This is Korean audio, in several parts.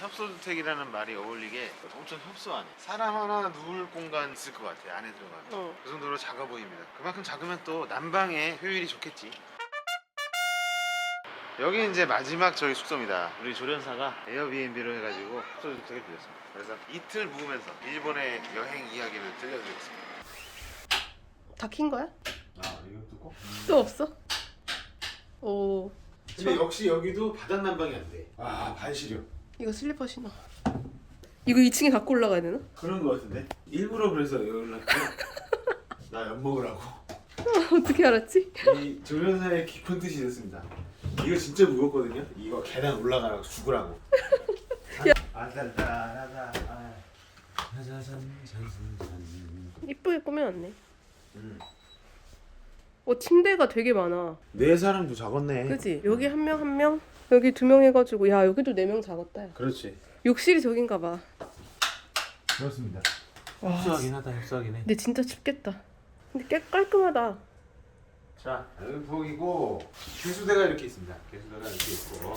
협소주택이라는 말이 어울리게 엄청 협소하네. 사람 하나 누울 공간 있을 것 같아 안에 들어가면. 어. 그 정도로 작아 보입니다. 그만큼 작으면 또 난방의 효율이 좋겠지. 여기 이제 마지막 저희 숙소입니다. 우리 조련사가 에어비앤비로 해가지고 숙소주택을 빌렸습니다. 그래서 이틀 묵으면서 일본의 여행 이야기를 들려드리겠습니다. 다 킨 거야? 아 이것도 꼭? 또 없어? 오. 근데 역시 여기도 바닥 난방이 안 돼. 아 반시력. 이거 슬리퍼 신어. 이거 2층에 갖고 올라가야 되나? 그런 거 같은데. 일부러 그래서 연락. 나엿 먹으라고. 어떻게 알았지? 이 조련사의 깊은 뜻이 있었습니다. 이거 진짜 무겁거든요. 이거 계단 올라가라고 죽으라고. 아단다라다. 이쁘게 꾸며놨네. 음. 어 침대가 되게 많아. 네 사람도 작았네. 그지? 여기 한 명 한 명, 여기 두 명 해가지고 야 여기도 네 명 작았다. 야. 그렇지. 욕실이 저긴가 봐. 그렇습니다. 와, 협소하긴 하다. 협소하긴 해. 근데 진짜 춥겠다. 근데 깨 깔끔하다. 자, 여기 보이고 개수대가 이렇게 있습니다. 개수대가 이렇게 있고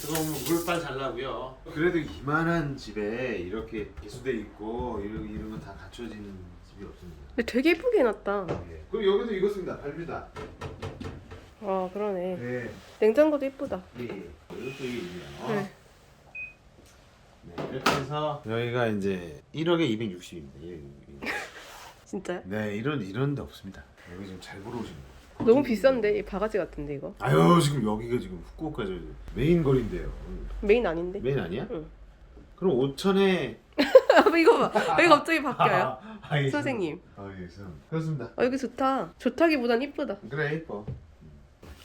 뜨거운 물빨 잘 나고요. 그래도 이만한 집에 이렇게 개수대 있고 이런 이런 건다 갖춰지는 집이 없습니다. 근데 되게 예쁘게 해놨다. 예. 그리고 여기도 이거 씁니다. 발뮤다. 아 그러네. 네. 냉장고도 예쁘다. 예. 예. 이것도 있네요. 네. 네. 이렇게 해서 여기가 이제 1억에 260입니다. 진짜요? 네, 이런 이런 데 없습니다. 여기 좀잘 보러 오시는 거. 너무 비싼데 이 바가지 같은데 이거 아유 지금 여기가 지금 후쿠오카 저 메인 거리인데요. 메인 아닌데? 메인 아니야? 응. 그럼 5천에 아 이거 봐. 왜 갑자기 바뀌어요? 아, 예, 선생님. 아, 예, 죄송합니다. 그렇습니다. 아 여기 좋다. 좋다기보단 이쁘다. 그래 이뻐.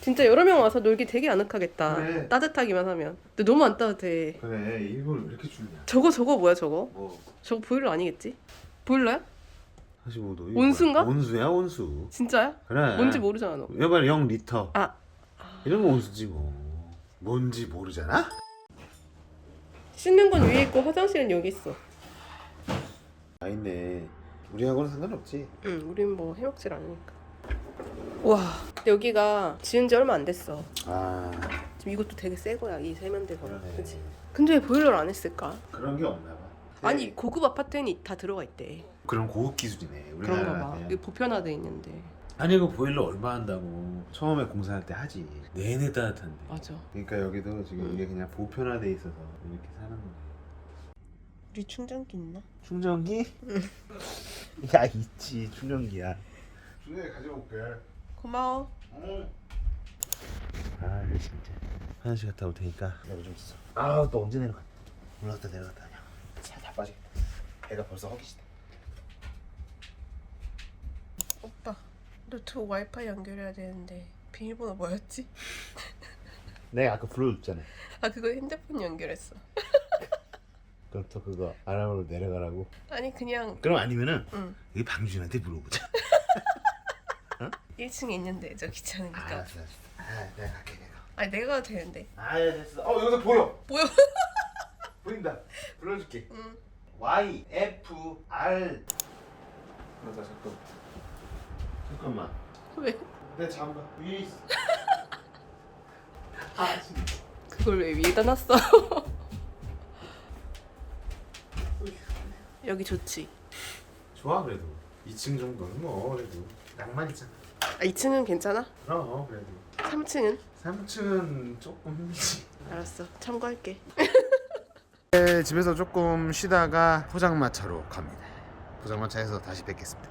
진짜 여러 명 와서 놀기 되게 아늑하겠다. 그래. 따뜻하기만 하면. 근데 너무 안 따뜻해. 그래 일본은 왜 이렇게 춥냐? 저거 저거 뭐야 저거? 뭐 저거 보일러 아니겠지? 보일러야? 45도. 온수인가? 온수야 온수. 진짜야? 그래. 뭔지 모르잖아 너. 여발 0 리터. 아 이런 거 온수지 뭐. 뭔지 모르잖아? 씻는 건 위에 있고 화장실은 여기 있어. 아 있네. 우리하고는 상관없지. 응, 우린 뭐 해먹질 않으니까. 와, 근데 여기가 지은 지 얼마 안 됐어. 아 지금 이것도 되게 새 거야 이 세면대가. 그러네. 그치? 근데 왜 보일러를 안 했을까? 그런 게 없나 봐. 아니 고급 아파트에는 다 들어가 있대. 그런 고급 기술이네. 그런가 봐. 우리나라는. 이거 보편화돼 있는데. 아니 그 보일러 얼마 한다고 처음에 공사할 때 하지. 내내 따뜻한데. 맞아. 그러니까 여기도 지금 음. 이게 그냥 보편화돼 있어서 이렇게 사는 거네. 우리 충전기 있나? 충전기? 야 있지 충전기야. 충전기 가져올게. 고마워. 아 진짜. 화장실 갔다 올 테니까 내가 좀 있어. 아또 언제 내려가? 올라갔다 내려갔다 하냐. 차다 빠지겠다. 배가 벌써 허기지네. 오빠, 노트북 와이파이 연결해야 되는데 비밀번호 뭐였지? 내가 아까 불러줬잖아. 아 그거 핸드폰 연결했어. 그럼 또 그거 아람으로 내려가라고. 아니 그냥 그럼 아니면은 응. 여기 방준한테 물어보자. 1층에 있는데 저 귀찮으니까. 알았어. 알았어. 아 내가 갈게 내가. 아니 내가 되는데. 아 됐어. 어 여기서 보여. 뭐야? 보인다. 불러줄게. 응. Y F R. 잠깐 잠깐. 잠깐만. 왜? 내 잠바 위에 있어. 아 진짜. 그걸 왜 위에다 놨어? 여기 좋지. 좋아 그래도. 2층 정도는 뭐 그래도 낭만 있잖아. 아 2층은 괜찮아? 그럼 그래도. 3층은? 3층은 조금 힘들지. 알았어. 참고할게. 네, 집에서 조금 쉬다가 포장마차로 갑니다. 포장마차에서 다시 뵙겠습니다.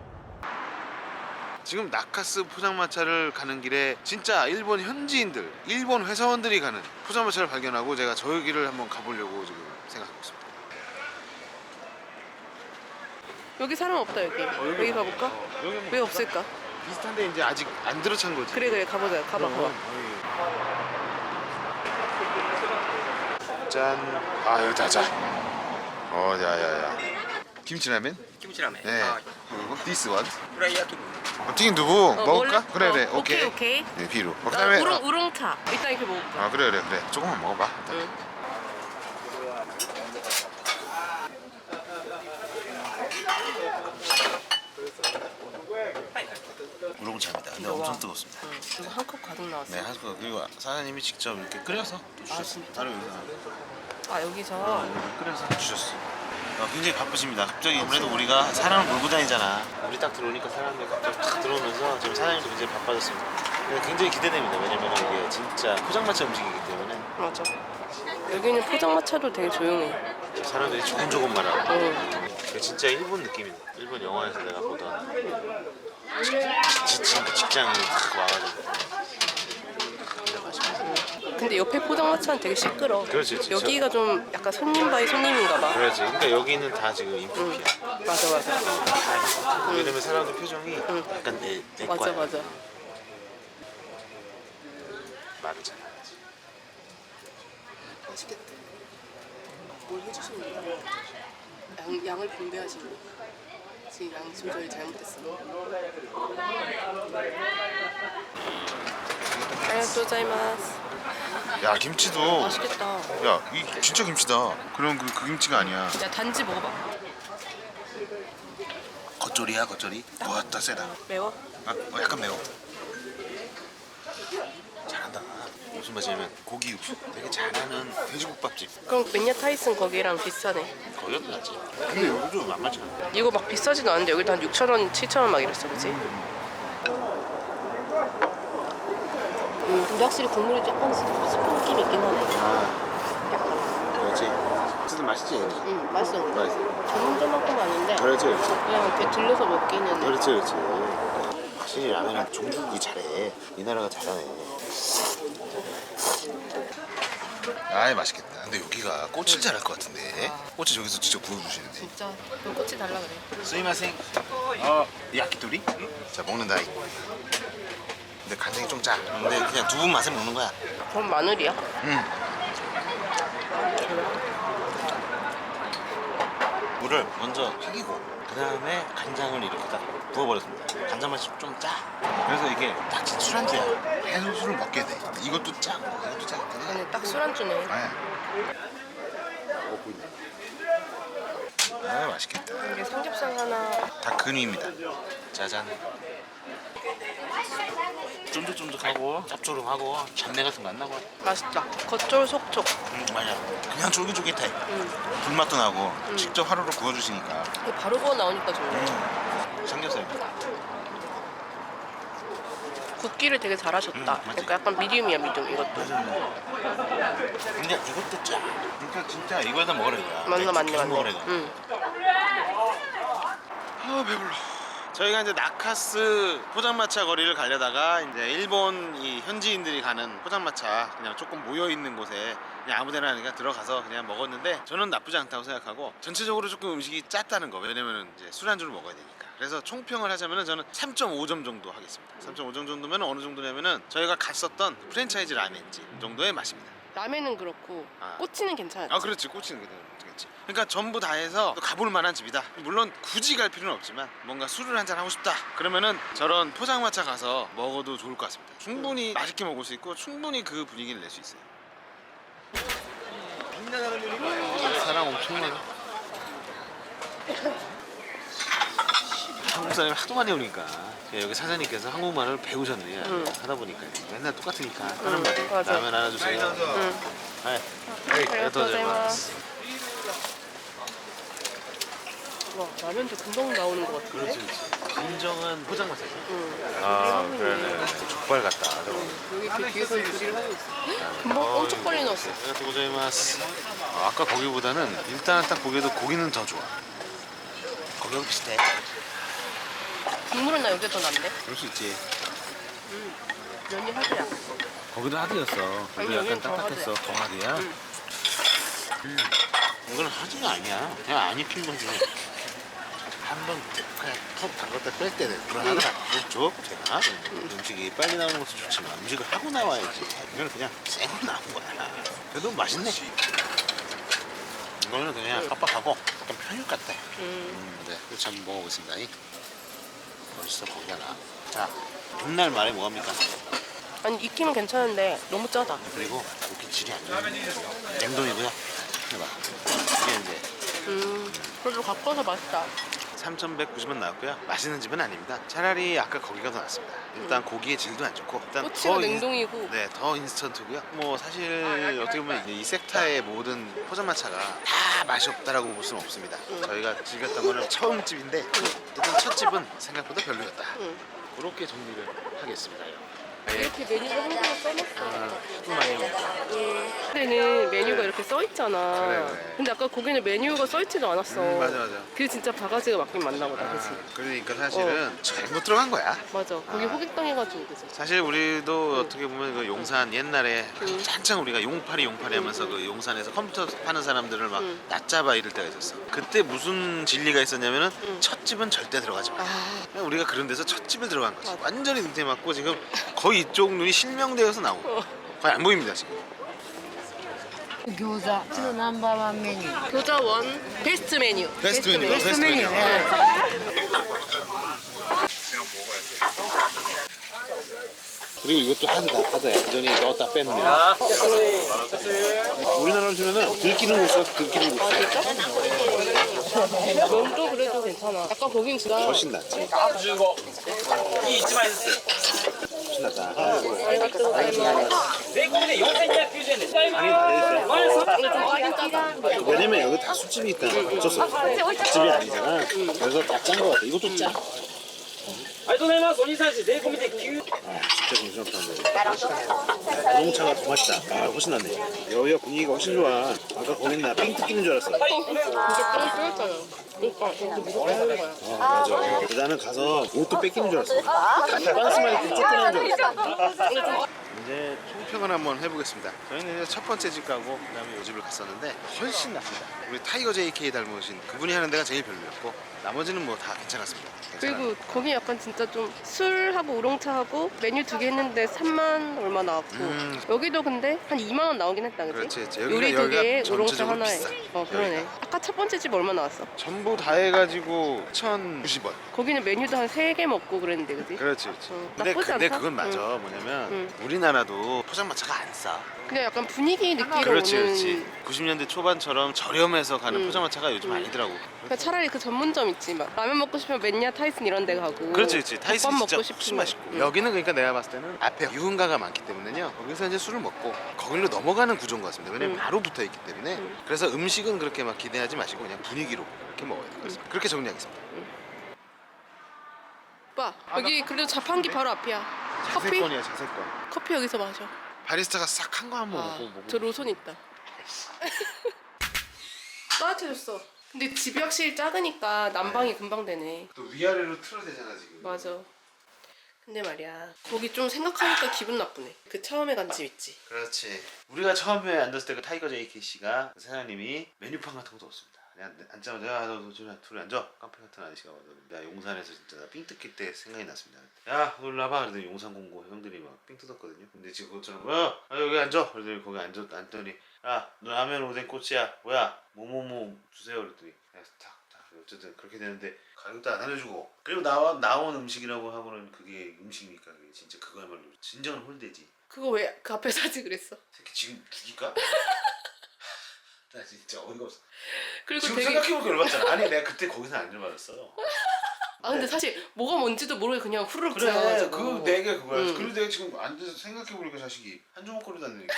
지금 나카스 포장마차를 가는 길에 진짜 일본 현지인들, 일본 회사원들이 가는 포장마차를 발견하고 제가 저 길을 한번 가보려고 지금 생각하고 있습니다. 여기 사람 없다 여기. 여기 가볼까? 여기 뭐왜 없을까? 비슷한데 이제 아직 안 들어찬 거지. 그래 그래 가보자. 가봐 가봐. 짠. 아 여기다 자. 어, 야야야. 김치라면? 김치라면. 네. 아, 그리고 this one. 프라이야 두부. 어, 튀긴 두부 먹을까? 먹을래? 그래 그래. 어, 오케이. 오케이, 오케이. 네 비로. 어, 나 그다음에 우롱 아, 우롱차. 일단 이렇게 먹을게. 아 그래 그래 그래. 조금만 먹어봐. 응. 우롱차입니다. 근데 이거 봐. 엄청 뜨겁습니다. 응. 이거 한컵 가득 나왔어. 네, 하고 그리고 사장님이 직접 이렇게 끓여서 또 주셨습니다. 진짜? 따로 여기서 아 여기서 끓여서 주셨어. 어, 굉장히 바쁘십니다. 갑자기 아무래도 우리가 사람을 몰고 다니잖아. 우리 딱 들어오니까 사람들이 갑자기 탁 들어오면서 지금 사장님도 굉장히 바빠졌습니다. 근데 굉장히 기대됩니다. 왜냐면 이게 진짜 포장마차 음식이기 때문에 맞아. 여기는 포장마차도 되게 조용해. 사람들이 조금 조금 말하고 응. 이게 진짜 일본 느낌이네. 일본 영화에서 내가 보던 지친 탁 와가지고 근데 옆에 포장마차는 되게 시끄러. 그렇지, 진짜. 여기가 좀 약간 손님 바이 손님인가 봐. 그래야지. 그러니까 여기는 다 지금 인프피야. 맞아 맞아. 왜냐면 사람들 표정이 약간 내, 내 맞아 거야. 맞아. 말을 잘. 맛있겠다. 뭘 해주십니까? 양, 양을 분배하시는 지금 양 조절이 잘못됐어. 아리가또자이마스. 야 김치도 맛있겠다. 야 이 진짜 김치다. 그런 그, 그 김치가 아니야. 야 단지 먹어봐. 겉절이야 겉절이. 와따 세다. 매워? 아 어, 약간 매워. 무슨 맛이냐면 고기 육수 되게 잘하는 돼지국밥집. 그럼 맨야 타이슨 거기랑 비슷하네. 거기도 낫지. 근데 여기 좀 만만치 않아. 이거 막 비싸지도 않은데 여기도 한 6천 원, 7천 원 막 이랬어, 그렇지? 음, 근데 확실히 국물이 스프 느낌 있긴 하네. 아 약간. 그렇지. 어쨌든 맛있지. 음, 맛있어. 맛있어. 전문점만큼 아닌데 그렇지 그렇지. 그냥 이렇게 들려서 먹기는 그렇지 그렇지. 확실히 라면은 종국이 잘해. 이 나라가 잘하네. 아이 맛있겠다. 근데 여기가 꽃을 잘할 것 같은데. 꽃을 저기서 직접 구워주시는데. 진짜 너 꼬치 달라 그래. 스이마생. 어 야키토리? 자 먹는다. 이. 근데 간장이 좀 짜. 근데 그냥 두부 맛에 먹는 거야. 그럼 마늘이야? 응. 물을 먼저 튀기고 그 다음에 간장을 이렇게 딱 부어버렸습니다. 간장 맛이 좀 짜. 그래서 이게 딱 술안주야. 해소술을 먹게 돼. 이것도 짜. 이것도 짜. 근데 딱 술안주네. 네. 먹고 있네. 아 맛있겠다. 이게 삼겹살 하나 다큰위입니다. 짜잔. 쫀득쫀득하고 짭조름하고 잡내 같은 거 안 나고. 맛있다. 겉쫄 속촉. 음, 맞아. 그냥 쫄깃쫄깃해. 음. 불맛도 나고 직접 하루를 구워주시니까 이게 바로 구워 나오니까 좋네. 음. 삼겹살. 굽기를 되게 잘하셨다. 음. 그러니까 약간 미디움이야 미디움 이것도. 근데 이것도 짜. 그러니까 진짜 이거에다 이거야. 맞나 맞네 맞네. 응. 아 배불러. 저희가 이제 나카스 포장마차 거리를 가려다가 이제 일본 이 현지인들이 가는 포장마차 그냥 조금 모여 있는 곳에 그냥 아무데나 그냥 들어가서 그냥 먹었는데 저는 나쁘지 않다고 생각하고 전체적으로 조금 음식이 짰다는 거. 왜냐면은 이제 술안주를 먹어야 되니까. 그래서 총평을 하자면은 저는 3.5점 정도 하겠습니다. 3.5점 정도면 어느 정도냐면은 저희가 갔었던 프랜차이즈 라멘집 정도의 맛입니다 라면은 그렇고 아. 꼬치는 괜찮았지. 아 그렇지. 게 되겠지. 그러니까 전부 다 해서 또 가볼 만한 집이다. 물론 굳이 갈 필요는 없지만 뭔가 술을 한잔 하고 싶다. 그러면은 저런 포장마차 가서 먹어도 좋을 것 같습니다. 충분히 맛있게 먹을 수 있고 충분히 그 분위기를 낼 수 있어요. 사람 엄청 많아 한국 사람이 하도 많이 오니까 여기 사장님께서 한국말을 배우셨네요 응. 하다 보니까 맨날 똑같으니까 하는 응, 말이 맞아. 라면 하나 주세요 응. 네. 아리가또자이마스. 와 라면도 금방 나오는 것 같은데. 그렇지 그렇지 진정한 포장마차죠 응. 아 그러네 족발 같다 저거 여기 그 뒤에서 조리를 하고 있어. 금방 엄청 빨리 나왔어. 안녕하세요 고자이마스 아, 아까 거기보다는 일단 딱 보기에도 고기는 더 좋아 거기하고 비슷해 국물은 나 여기가 더 낫네. 그럴 수 있지 면이 하드야. 거기도 하드였어 여기 약간 여기는 더 딱딱했어 더 하드야 응. 음. 이건 하드가 아니야 그냥 안 익힌 거지 한번 그냥 턱 담갔다 뺄 때는 그런 하드가 줘 되나 음식이 빨리 나오는 것도 좋지만 음식을 하고 나와야지 이건 그냥 생으로 나온 거야 그래도 맛있네 이거는 그냥 빡빡하고 약간 편육 같아 음. 음, 네, 그렇죠. 한번 먹어보겠습니다. 이. 벌써 거기하나. 자, 백날 말에 뭐합니까? 아니 익히면 괜찮은데 너무 짜다. 그리고 고기 질이 안 좋아요. 냉동이고요. 해봐. 이게 이제 음. 그래도 가까워서 맛있다. 3,190원 나왔고요. 맛있는 집은 아닙니다. 차라리 아까 거기가 더 낫습니다. 일단 고기의 질도 안 좋고 일단 꼬치가 더 인- 냉동이고 네, 더 인스턴트고요. 뭐 사실 어떻게 보면 이 섹타의 모든 포장마차가 다 맛이 없다라고 볼 수는 없습니다. 저희가 즐겼던 거는 처음 집인데 일단 첫 집은 생각보다 별로였다. 응. 그렇게 정리를 하겠습니다. 이렇게 메뉴를 한국에 써놨어. 아, 술 많이 먹고. 그때는 메뉴가 이렇게 써 있잖아. 그래, 그래. 근데 아까 거기는 메뉴가 써 있지도 않았어. 음, 맞아 맞아. 그게 진짜 바가지가 맞긴 맞나 보다, 그치? 아, 그러니까 사실은 잘못 들어간 거야. 맞아. 거기 아. 호객당 해가지고, 그치? 사실 우리도 어떻게 보면 그 용산 옛날에 응. 한창 우리가 용팔이 용팔이 하면서 그 용산에서 컴퓨터 파는 사람들을 막 응. 낮잡아 이럴 때가 있었어. 그때 무슨 진리가 있었냐면은 응. 첫 집은 절대 들어가지 마. 아, 그냥 우리가 그런 데서 첫 집을 들어간 거지. 맞아. 완전히 능태 맞고 지금 거의 이쪽 눈이 실명되어서 나오고 거의 안 보입니다 지금. 교자 지금 넘버원 메뉴 교자 원 베스트 메뉴. 베스트 메뉴 베스트 메뉴 예. 그리고 이것도 하드다 하드 완전히 넣었다 뺐네. 우리나라 주면은 들키는 곳이 들키는 곳 면도 그래도 괜찮아. 약간 거긴 진짜 훨씬 낫지. 아, 15이 1만 왜냐면 여기 다 술집이 있다. 어쩔 수 없어. 집이 아니잖아. 그래서 다 짠 거 같아. 이것도 짜. ありがとうございますお兄さん税込みで9 아 진짜 정신없다. 자동차가 더 맛있다. 아 훨씬 낫네. 여기가 분위기가 훨씬 좋아. 아까 거긴 나삥 뜯기는 줄 알았어. 그러니까. 어, 맞아. 나는 가서 옷도 뺏기는 줄 알았어. 반스만 입고 쫓겨나는 줄 알았어. 이제 총평을 한번 해보겠습니다. 저희는 이제 첫 번째 집 가고 그다음에 이 집을 갔었는데 훨씬 낫습니다. 우리 타이거 JK 닮으신 그분이 하는 데가 제일 별로였고 나머지는 뭐 다 괜찮았습니다. 괜찮아요. 그리고 거기 약간 진짜 좀 술하고 우롱차하고 메뉴 두 개 했는데 3만 얼마 나왔고 음. 여기도 근데 한 2만 원 나오긴 했다 그지? 그렇지, 그렇지. 여기가- 요리 두 개에 여기가 우롱차 전체적으로 하나에 비싸. 어 그러네 여기가. 아까 첫 번째 집 얼마 나왔어? 전부 다 해가지고 1,090원. 거기는 메뉴도 한 세 개 먹고 그랬는데 그지? 그렇지, 그렇지. 응, 근데, 나쁘지 근데 않다. 그건 맞아. 뭐냐면 응. 우리나라도 포장마차가 안 싸. 그냥 약간 분위기 느끼러 그렇지, 오는 그렇지. 90년대 초반처럼 저렴해서 가는 응. 포장마차가 요즘 응. 아니더라고. 그러니까 차라리 그 전문점 있지 막 라면 먹고 싶으면 맨야 타이슨 이런 데 가고 그렇지, 그렇지. 타이슨 덮밥 진짜 훨씬 맛있고. 응. 여기는 그러니까 내가 봤을 때는 앞에 유흥가가 많기 때문에요. 거기서 이제 술을 먹고 거기로 넘어가는 구조인 것 같습니다. 왜냐면 응. 바로 붙어 있기 때문에. 응. 그래서 음식은 그렇게 막 기대하지 마시고 그냥 분위기로 이렇게 먹어야 돼요. 그래서 그렇게 정리하겠습니다. 오빠 여기 그래도 자판기 바로 앞이야 커피? 자세권이야, 자세권. 커피 여기서 마셔 바리스타가 싹 한 거 한번 아, 먹고 먹고. 저 로손 있다. 따뜻해졌어. 근데 집이 확실히 작으니까 난방이 금방 되네. 또 위아래로 틀어 대잖아 지금. 맞아. 근데 말이야 거기 좀 생각하니까 기분 나쁘네. 그 처음에 간 집 있지. 그렇지. 우리가 처음에 앉았을 때 그 타이거 JK 씨가 그 사장님이 메뉴판 같은 것도 없습니다. 그냥 앉자마자 야, 너, 너 둘이, 둘이 앉아. 카페 같은 아저씨가 와서 나 용산에서 진짜 나삥 뜯길 때 생각이 났습니다. 야, 너 일로 와봐. 그랬더니 용산 공고 형들이 막 삥 뜯었거든요. 근데 지금 그것처럼 야, 아, 여기 앉아. 그랬더니 거기 앉았, 앉더니 야, 너 라면 오뎅 꼬치야. 뭐야? 뭐뭐뭐 주세요. 그랬더니 그냥 탁, 탁. 어쨌든 그렇게 되는데 가격도 안 알려주고 그리고 나와 나온 음식이라고 하고는 그게 음식입니까? 그게 진짜 그거야말로 진정한 홀대지. 그거 왜 그 앞에 사지 그랬어? 새끼 지금 죽일까? 나 진짜 어이가 없어. 그리고 지금 되게 생각해보니까 열받잖아. 아니 내가 그때 거기서 안 열받았어. 아 근데 사실 뭐가 뭔지도 모르게 그냥 후루룩 그래 지나가지고. 그 내게 그거야. 응. 그리고 내가 지금 앉아서 생각해보니까 자식이 한 주먹 거리도 안 되니까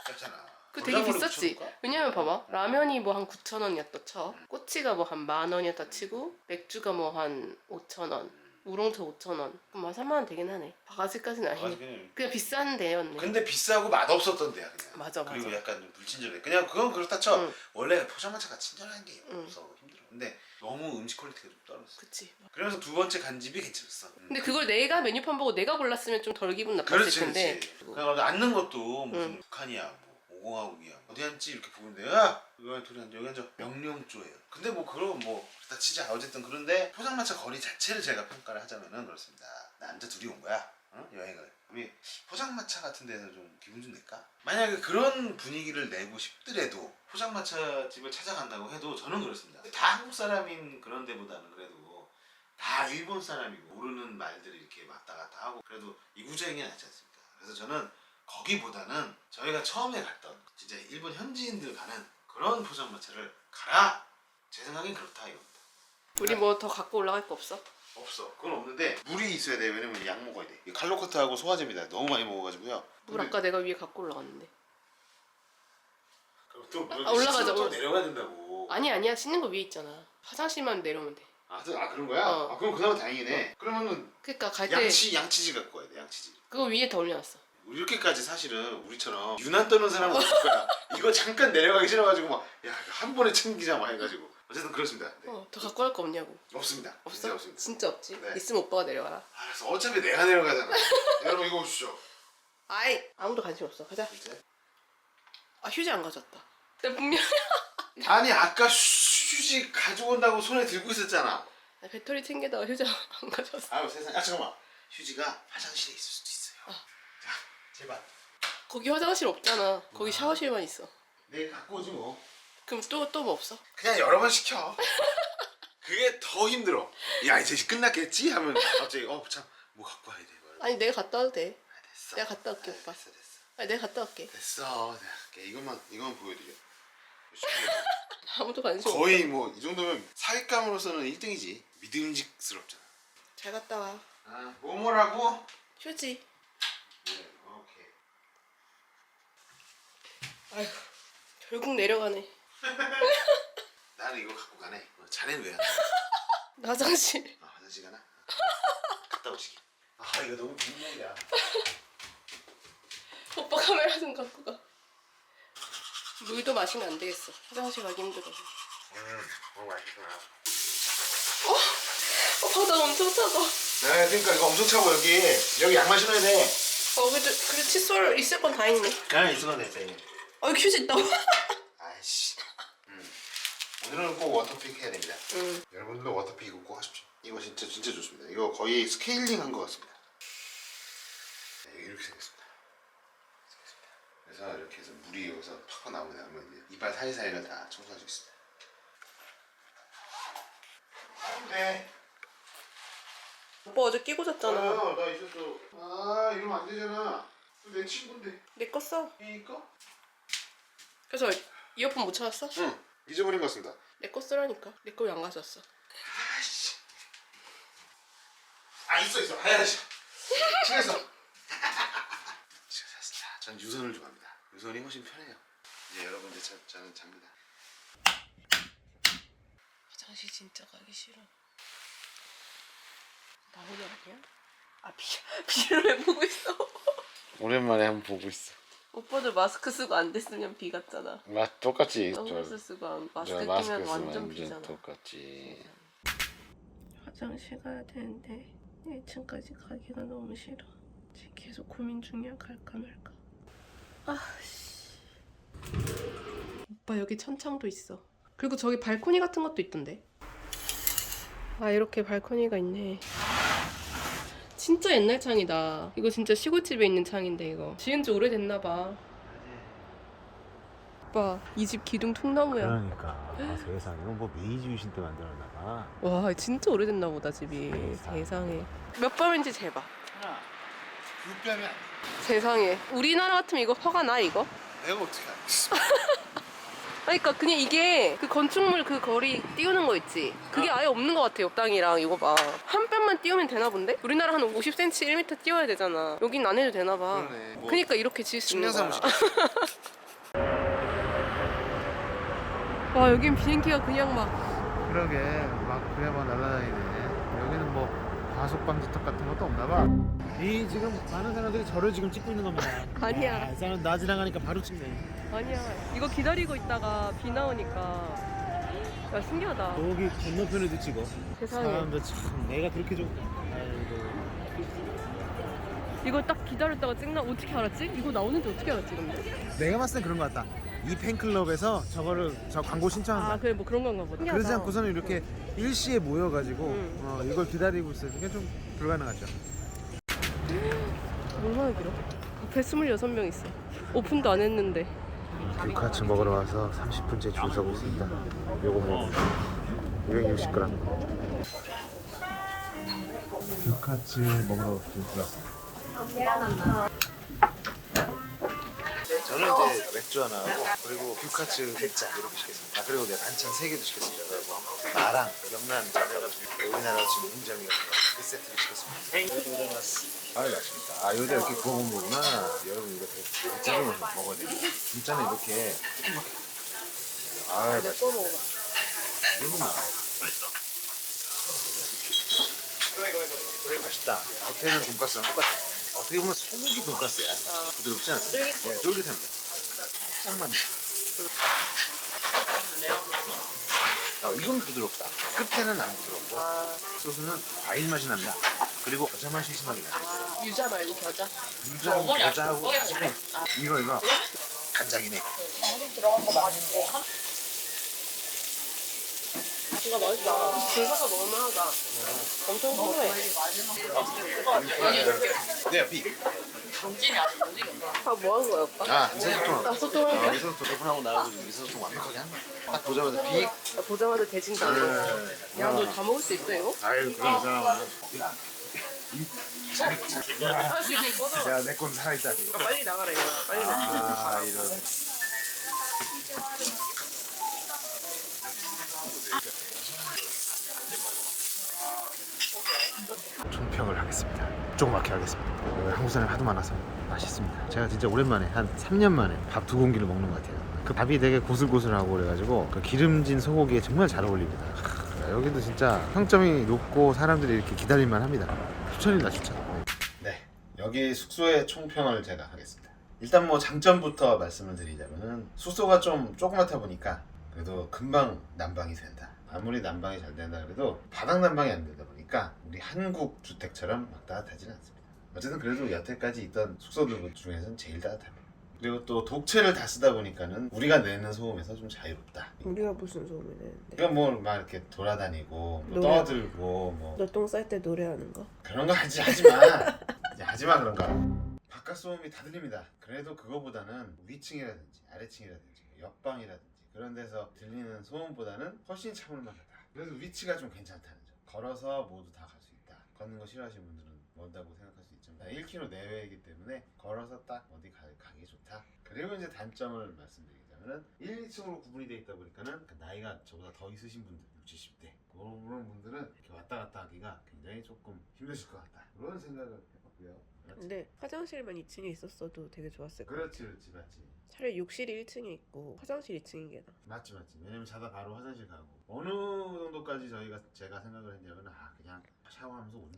아깝잖아. 그 되게 비쌌지. 붙여놓을까? 왜냐면 봐봐 라면이 뭐 한 9천 원이었다 쳐. 꼬치가 뭐 한 만 원이었다 치고 맥주가 뭐 한 5천 원. 우롱차 5천 원. 그럼 한 3만 원 되긴 하네. 바가지까지는 아, 아니네. 그냥. 그냥 비싼 데였네. 근데 비싸고 맛없었던 데야 그냥. 맞아, 맞아. 그리고 약간 좀 불친절해. 그냥 그건 그렇다 쳐. 응. 원래 포장마차가 친절한 게 응. 없어 힘들어. 근데 너무 음식 퀄리티가 좀 떨어졌어. 그치. 그래서 두 번째 간 집이 괜찮았어. 응. 근데 그걸 내가 메뉴판 보고 내가 골랐으면 좀 덜 기분 나빴을 그렇지 텐데. 그렇지 그냥 앉는 것도 무슨 응. 북한이야 뭐 오공화국이야. 어디 앉지? 이렇게 보는데 야! 여기 둘이 앉아. 여기 앉아. 명령조예요. 근데 뭐 그런 뭐 그렇다 치자 어쨌든 그런데 포장마차 거리 자체를 제가 평가를 하자면은 그렇습니다. 남자 둘이 온 거야. 어? 여행을. 우리 포장마차 같은 데서 좀 기분 좀 낼까? 만약에 그런 분위기를 내고 싶더라도 포장마차 집을 찾아간다고 해도 저는 그렇습니다. 다 한국 사람인 그런 데보다는 그래도 다 일본 사람이고 모르는 말들이 이렇게 왔다 갔다 하고 그래도 게 낫지 않습니까? 그래서 저는 거기보다는 저희가 처음에 갔던 진짜 일본 현지인들 가는 그런 포장마차를 가라! 제 생각엔 그렇다 이겁니다. 우리 뭐 더 갖고 올라갈 거 없어? 없어. 그건 없는데 물이 있어야 돼. 왜냐면 약 먹어야 돼. 이 칼로코트하고 소화제입니다. 너무 많이 먹어가지고요. 물 근데 아까 내가 위에 갖고 올라갔는데. 그럼 또 물, 아, 올라가자, 또 올라- 내려가야 된다고. 아니 아니야 씻는 거 위에 있잖아. 화장실만 내려오면 돼. 아, 그- 아 그런 거야? 어. 아, 그럼 그나마 다행이네. 그러면은 그러니까 갈 때 양치 양치지 갖고 와야 돼. 양치지. 그거 위에 다 올려놨어. 이렇게까지 사실은 우리처럼 유난 떠는 사람은 없을 거야. 이거 잠깐 내려가기 싫어가지고 막 야 한 번에 챙기자 막 해가지고 어쨌든 그렇습니다. 네. 어, 더 갖고 갈 거 없냐고. 없습니다. 없어? 진짜 없습니다. 진짜 없지. 네. 있으면 오빠가 내려가라. 알았어. 어차피 내가 내려가잖아. 여러분 이거 보시죠. 아이 아무도 관심 없어. 가자. 이제. 아 휴지 안 가져왔다. 내가 분명 아니 아까 휴- 휴지 가져온다고 손에 들고 있었잖아. 나 배터리 챙겨다가 휴지 안 가져왔어. 아유 세상. 아 잠깐만. 휴지가 화장실에. 자 제발. 거기 화장실 없잖아. 거기 샤워실만 있어. 내가 갖고 오지 뭐. 그럼 또 또 뭐 없어? 그냥 여러 번 시켜. 그게 더 힘들어. 야 이제 끝났겠지 하면 갑자기 어참 뭐 갖고 와야 돼. 뭐. 아니 내가 갔다 와도 돼. 됐어. 내가 갔다 올게, 오빠. 됐어 됐어. 아니 내가 갔다 올게. 됐어. 내가 할게. 이것만 이것만 보여드려. 아무도 관심 없어. 거의 뭐 이 정도면 사윗감으로서는 1등이지. 믿음직스럽잖아. 잘 갔다 와. 아 뭐뭐라고? 휴지. 네, 오케이. 아휴 결국 내려가네. 나는 이거 갖고 가네. 어, 자네는 왜 안? 가? 나 화장실. 아, 화장실 가나? 갔다 오시게. 아 이거 너무 빈말이야. 오빠 카메라 좀 갖고 가. 물도 마시면 안 되겠어. 화장실 가기 힘들어. 음, 너무 맛있구나. 어, 바다 엄청 차가. 네, 그러니까 이거 엄청 차고 여기 여기 양말 신어야 돼. 어, 그래도 그래 칫솔 있을 건 다 있네. 그냥 있으면 돼. 어, 휴지 있다고. 아이씨. 음. 오늘은 꼭 워터픽 해야 됩니다. 응. 여러분들도 워터픽 이거 꼭 하십시오. 이거 진짜 진짜 좋습니다. 이거 거의 스케일링 한 것 같습니다. 네, 이렇게 생겼습니다. 생겼습니다. 그래서 이렇게 해서 물이 여기서 팍팍 나오면 이제 이빨 사이사이를 다 청소할 수 있습니다. 네. 오빠 어제 끼고 잤잖아. 아, 나 있었어. 아, 이러면 안 되잖아. 내 친구인데. 내 거 써. 이거? 그래서 이어폰 못 찾았어? 응. 잊어버린 것 같습니다. 내 거 쓰라니까. 내 거 왜 안 가져왔어? 아이씨. 아 있어 있어. 아야씨. 챙겼어. 제가 샀습니다. 전 유선을 좋아합니다. 유선이 훨씬 편해요. 이제 여러분들 자, 저는 잡니다. 화장실 진짜 가기 싫어. 나 혼자 아니야? 아 비, 비를 왜 보고 있어? 오랜만에 한번 보고 있어. 오빠도 마스크 쓰고 안 됐으면 비 같잖아. 마 똑같지. 선글라스 쓰고 안- 마스크 저 끼면 마스크 쓰면 완전 완전 비잖아. 똑같지. 화장실 가야 되는데 1층까지 가기가 너무 싫어. 지금 계속 고민 중이야 갈까 말까. 아씨. 오빠 여기 천창도 있어. 그리고 저기 발코니 같은 것도 있던데. 아 이렇게 발코니가 있네. 진짜 옛날 창이다. 이거 진짜 시골집에 있는 창인데 이거. 지은 지 오래됐나 봐. 오빠 이 집 기둥 통나무야. 그러니까 아, 세상 이건 뭐 메이지 유신 때 만들었나 봐. 와 진짜 오래됐나 보다 집이 세상에. 세상에 몇 범인지 재봐 하나. 육배면 세상에 우리나라 같으면 이거 화가 나 이거? 내가 어떻게 알겠어? 아니, 그러니까 그냥 이게 그 건축물 그 거리 띄우는 거 있지 그게 아예 없는 것 같아 옆땅이랑 이거 봐한 뼘만 띄우면 되나 본데? 우리나라 한 50cm 1m 띄워야 되잖아 여긴 안 해도 되나 봐 그러네. 뭐 그러니까 이렇게 지을 수 있는 거야 사무실. 와 여긴 비행기가 그냥 막 그러게 막막 날아다니네. 여기는 뭐 과속 방지턱 같은 것도 없나 봐. 이 지금 많은 사람들이 저를 지금 찍고 있는 겁니다. 아니야. 야, 이 사람 나 지나가니까 바로 찍네. 아니야 이거 기다리고 있다가 비 나오니까 야 신기하다 거기 건너편에도 찍어. 세상에 사람들 참 내가 그렇게 좀. 아이고. 이거 딱 기다렸다가 찍나 어떻게 알았지? 이거 나오는지 어떻게 알았지 근데? 내가 봤을 땐 그런 것 같다. 이 팬클럽에서 저거를 저 광고 신청한 거야. 아 그래 뭐 그런 건가 보다 그러지 않고서는 이렇게 일시에 모여가지고 응. 어, 이걸 기다리고 있어요. 이게 좀 불가능하죠. 얼마나 길어? 앞에 26명 있어 오픈도 안 했는데 불카츠 먹으러 와서 30분째 줄 서고 있습니다. 요거 뭐 260g. 불카츠 먹으러 줄 서었습니다. 저는 이제 맥주 하나 하고 그리고 규카츠 대짜 이렇게 시켰습니다. 아 그리고 내가 반찬 세 개도 시켰습니다. 그리고 마랑 명란 우리나라 지금 거그 세트를 시켰습니다. 아 맛있다. 아 여기다 이렇게 구워 먹는 거구나. 여러분 이거 되게 대짜로 먹어야 돼요. 진짜는 이렇게 아 맛있다. 이거구나. 맛있다. 겉에는 돈가스랑 똑같아. 어떻게 보면 소고기 돈가스야. 부드럽지? 쫄깃해. 네, 쫄깃합니다. 살짝만. 아, 이건 부드럽다. 끝에는 안 부드럽고 소스는 과일 맛이 납니다. 그리고 겨자 맛이 심하게 나. 유자 말고 겨자. 유자하고 겨자하고. 이거 이거 간장이네. 이거 맛있다. 불사가 먹을만하다. 엄청 고소해. 네, 비. 아, 뭐한 거야, 오빠? 아, 미소소통. 아, 소통할 아, 거야? 미소소통 저분하고 나하고 미소소통 완벽하게 한 거야. 딱 보자마자 비. 나 보자마자 대진다. 야, 너 다 먹을 수 있어, 이거? 아유, 그런 사람은. 야, 내 건 살아있다. 비. 아, 빨리 나가라, 이거. 빨리 나가. 아, 이런. 총평을 하겠습니다. 조그맣게 하겠습니다. 오늘 한국 사람이 하도 많아서 맛있습니다. 제가 진짜 오랜만에 한 3년 만에 밥 두 공기를 먹는 것 같아요. 그 밥이 되게 고슬고슬하고 그래가지고 그 기름진 소고기에 정말 잘 어울립니다. 하, 여기도 진짜 평점이 높고 사람들이 이렇게 기다릴만 합니다. 추천입니다, 추천. 네, 여기 숙소의 총평을 제가 하겠습니다. 일단 뭐 장점부터 말씀을 드리자면은 숙소가 좀 조그맣다 보니까 그래도 금방 난방이 된다. 아무리 난방이 잘 된다 그래도 바닥 난방이 안 되다 보니까 우리 한국 주택처럼 막 따뜻하지는 않습니다. 어쨌든 그래도 여태까지 있던 숙소들 중에서는 제일 따뜻합니다. 그리고 또 독채를 다 쓰다 보니까는 우리가 내는 소음에서 좀 자유롭다. 우리가 무슨 소음을 내는데? 그러니까 뭐막 이렇게 돌아다니고 뭐 노래. 떠들고 뭐 너 똥 쌀 때 노래하는 거? 그런 거 하지 하지 마. 이제 하지 마 그런 거. 바깥 소음이 다 들립니다. 그래도 그거보다는 위층이라든지 아래층이라든지 옆방이라든지 그런 데서 들리는 소음보다는 훨씬 참을만하다. 그래서 위치가 좀 괜찮다는 점. 걸어서 모두 다 갈 수 있다. 걷는 거 싫어하시는 분들은 멀다고 생각할 수 있지만 1km 내외이기 때문에 걸어서 딱 어디 가, 가기 좋다. 그리고 이제 단점을 말씀드리자면은 1, 2층으로 구분이 되어 있다 보니까는 그 나이가 저보다 더 있으신 분들 60, 70대 그런 분들은 이렇게 왔다 갔다 하기가 굉장히 조금 힘드실 것 같다. 그런 생각을 해봤고요. 맞지? 근데 화장실만 2층에 있었어도 되게 좋았을 것 같아. 그렇지, 그렇지, 맞지. 차라리 욕실이 1층에 있고 화장실 2층인 게 나. 맞지, 맞지. 왜냐면 자다 바로 화장실 가고 어느 정도까지 저희가 제가 생각을 했냐면 아 그냥 샤워하면서 오는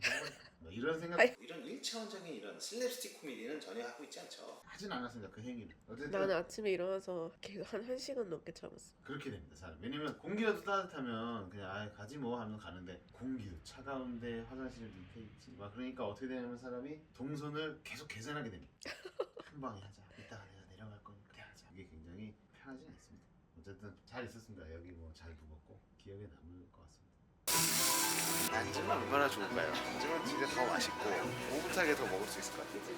거뭐 이런 생각. 이런 일차원적인 이런 슬랩스틱 코미디는 전혀 하고 있지 않죠. 하진 않았습니다. 그 행위는. 어쨌든 나는 아침에 일어나서 계속 한 1시간 넘게 참았어. 그렇게 됩니다, 사람. 왜냐면 공기라도 따뜻하면 그냥 아 가지 뭐 하면 가는데 공기도 차가운데 화장실 밑에 있지. 막 그러니까 어떻게 되냐면 사람이 동선을 계속 계산하게 됩니다. 한 방에 하자. 이따가 내가 내려갈 거니까 하자. 이게 굉장히 편하진 않습니다. 어쨌든 잘 있었습니다. 여기 뭐 잘 묵었고 기억에 남을. 안주는 얼마나 좋을까요? 안주는 진짜 더 맛있고 오붓하게 더 먹을 수 있을 것 같아요.